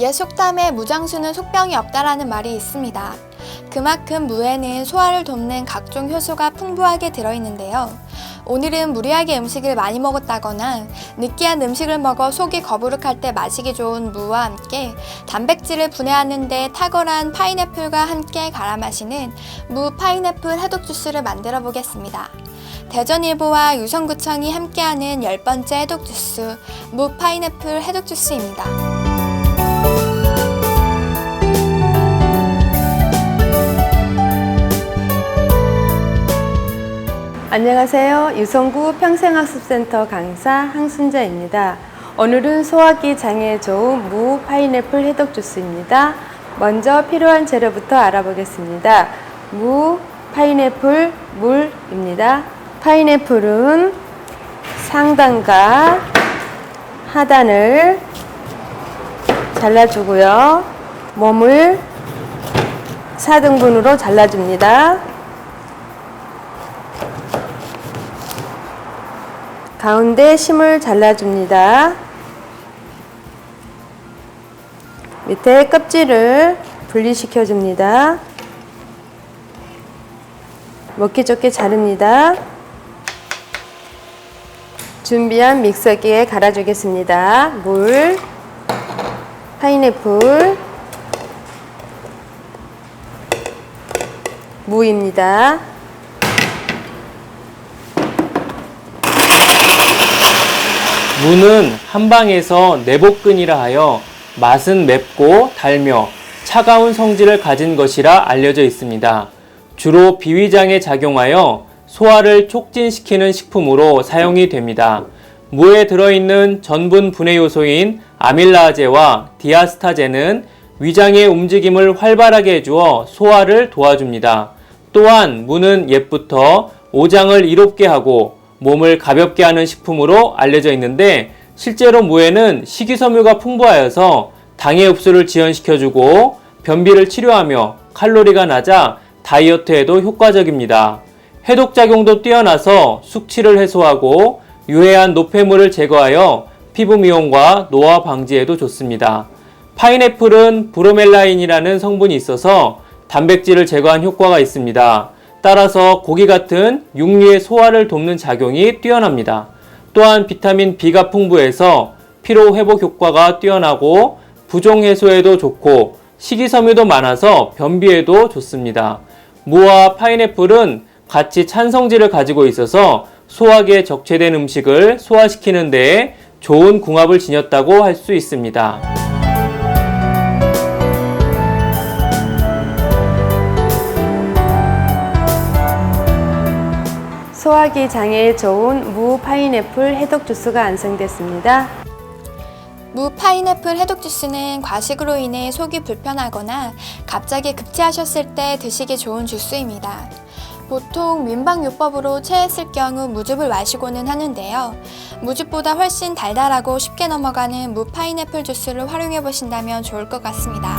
옛 속담에 무장수는 속병이 없다라는 말이 있습니다. 그만큼 무에는 소화를 돕는 각종 효소가 풍부하게 들어있는데요. 오늘은 무리하게 음식을 많이 먹었다거나 느끼한 음식을 먹어 속이 거부룩할 때 마시기 좋은 무와 함께 단백질을 분해하는데 탁월한 파인애플과 함께 갈아 마시는 무 파인애플 해독 주스를 만들어 보겠습니다. 대전일보와 유성구청이 함께하는 열 번째 해독 주스 무 파인애플 해독 주스입니다. 안녕하세요. 유성구 평생학습센터 강사 항순자입니다. 오늘은 소화기 장애에 좋은 무 파인애플 해독 주스입니다. 먼저 필요한 재료부터 알아보겠습니다. 무, 파인애플, 물입니다. 파인애플은 상단과 하단을 잘라주고요. 몸을 4등분으로 잘라줍니다. 가운데 심을 잘라줍니다. 밑에 껍질을 분리시켜 줍니다. 먹기 좋게 자릅니다. 준비한 믹서기에 갈아주겠습니다. 물, 파인애플, 무입니다. 무는 한방에서 내복근이라 하여 맛은 맵고 달며 차가운 성질을 가진 것이라 알려져 있습니다. 주로 비위장에 작용하여 소화를 촉진시키는 식품으로 사용이 됩니다. 무에 들어있는 전분 분해 요소인 아밀라제와 디아스타제는 위장의 움직임을 활발하게 해주어 소화를 도와줍니다. 또한 무는 옛부터 오장을 이롭게 하고 몸을 가볍게 하는 식품으로 알려져 있는데 실제로 무에는 식이섬유가 풍부하여서 당의 흡수를 지연시켜주고 변비를 치료하며 칼로리가 낮아 다이어트에도 효과적입니다. 해독작용도 뛰어나서 숙취를 해소하고 유해한 노폐물을 제거하여 피부 미용과 노화 방지에도 좋습니다. 파인애플은 브로멜라인이라는 성분이 있어서 단백질을 제거한 효과가 있습니다. 따라서 고기 같은 육류의 소화를 돕는 작용이 뛰어납니다. 또한 비타민 B가 풍부해서 피로 회복 효과가 뛰어나고 부종 해소에도 좋고 식이섬유도 많아서 변비에도 좋습니다. 무와 파인애플은 같이 찬성질을 가지고 있어서 소화기에 적체된 음식을 소화시키는 데에 좋은 궁합을 지녔다고 할 수 있습니다. 소화기 장애에 좋은 무 파인애플 해독 주스가 완성됐습니다. 무 파인애플 해독 주스는 과식으로 인해 속이 불편하거나 갑자기 급체하셨을 때 드시기 좋은 주스입니다. 보통 민방요법으로 체했을 경우 무즙을 마시고는 하는데요. 무즙보다 훨씬 달달하고 쉽게 넘어가는 무 파인애플 주스를 활용해 보신다면 좋을 것 같습니다.